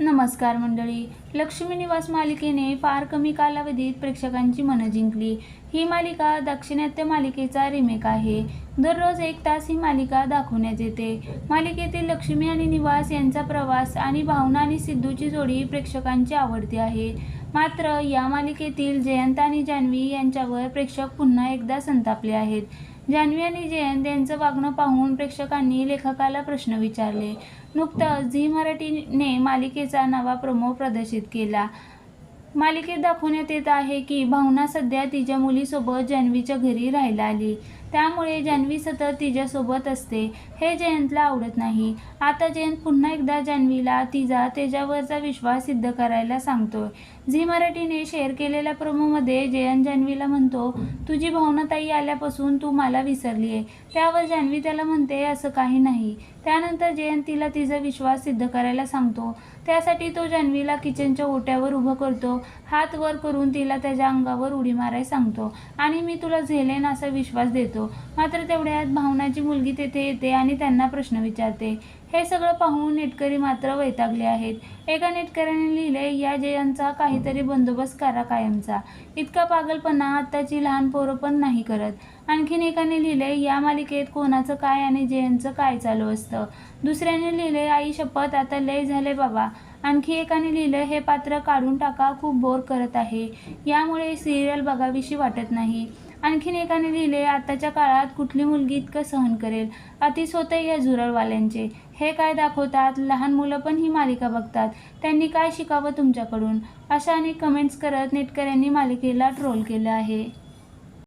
नमस्कार मंडळी. लक्ष्मी निवास मालिकेने फार कमी कालावधीत प्रेक्षकांची मनं जिंकली. ही मालिका दाक्षिणात्य मालिकेचा रिमेक आहे. दररोज एक तास ही मालिका दाखवण्यात येते. मालिकेतील लक्ष्मी आणि निवास यांचा प्रवास आणि भावना आणि सिद्धूची जोडी प्रेक्षकांची आवडती आहे. मात्र या मालिकेतील जयंत आणि जान्हवी यांच्यावर प्रेक्षक पुन्हा एकदा संतापले आहेत. जान्हवी आणि जयंत यांचं वागणं पाहून प्रेक्षकांनी लेखकाला प्रश्न विचारले. नुकतंच झी मराठीने मालिकेचा नवा प्रोमो प्रदर्शित केला. मालिकेत दाखवण्यात येत आहे की भावना सध्या तिच्या मुलीसोबत जान्हवीच्या घरी राहायला आली. त्यामुळे जान्हवी सतत तिच्यासोबत असते. हे जयंतला आवडत नाही. आता जयंत पुन्हा एकदा जान्हवीला तिचा त्याच्यावरचा विश्वास सिद्ध करायला सांगतोय. झी मराठीने शेअर केलेल्या प्रोमोमध्ये जयंत जान्हवीला म्हणतो तुझी भावनाताई आल्यापासून तू मला विसरली आहे त्यावर जान्हवी त्याला म्हणते असं काही नाही. त्यानंतर जयंत तिला तिचा विश्वास सिद्ध करायला सांगतो. त्यासाठी तो जान्हवीला किचनच्या ओट्यावर उभं करतो. हात वर करून तिला त्याच्या अंगावर उडी मारायला सांगतो. आणि मी तुला झेलेन असा विश्वास देतो. मात्र तेवढ्यात भावनाची मुलगी तेथे येते आणि त्यांना प्रश्न विचारते. हे सगळं पाहून नेटकरी मात्र वैतागले आहेत. एका नेटकऱ्याने लिहिले या जयांचा काहीतरी बंदोबस्त करा कायमचा. इतका पागलपणा आत्ताची लहान पोरं पण नाही करत. आणखीन एकाने लिहिले या मालिकेत कोणाचं काय आणि जयांचं काय चालू असतं? दुसऱ्याने लिहिले आई शपथ आता लय झाले बाबा. आणखी एकाने लिहिलं हे पात्र काढून टाका खूप बोर करत आहे. यामुळे सिरियल बघावीशी वाटत नाही. आणखीन एकाने लिहिले आताच्या काळात कुठली मुलगी इतकं सहन करेल? अतिच होतं या झुरळवाल्यांचे. हे काय दाखवतात? लहान मुलं पण ही मालिका बघतात. त्यांनी काय शिकावं तुमच्याकडून? अशा अनेक कमेंट्स करत नेटकऱ्यांनी मालिकेला ट्रोल केलं आहे.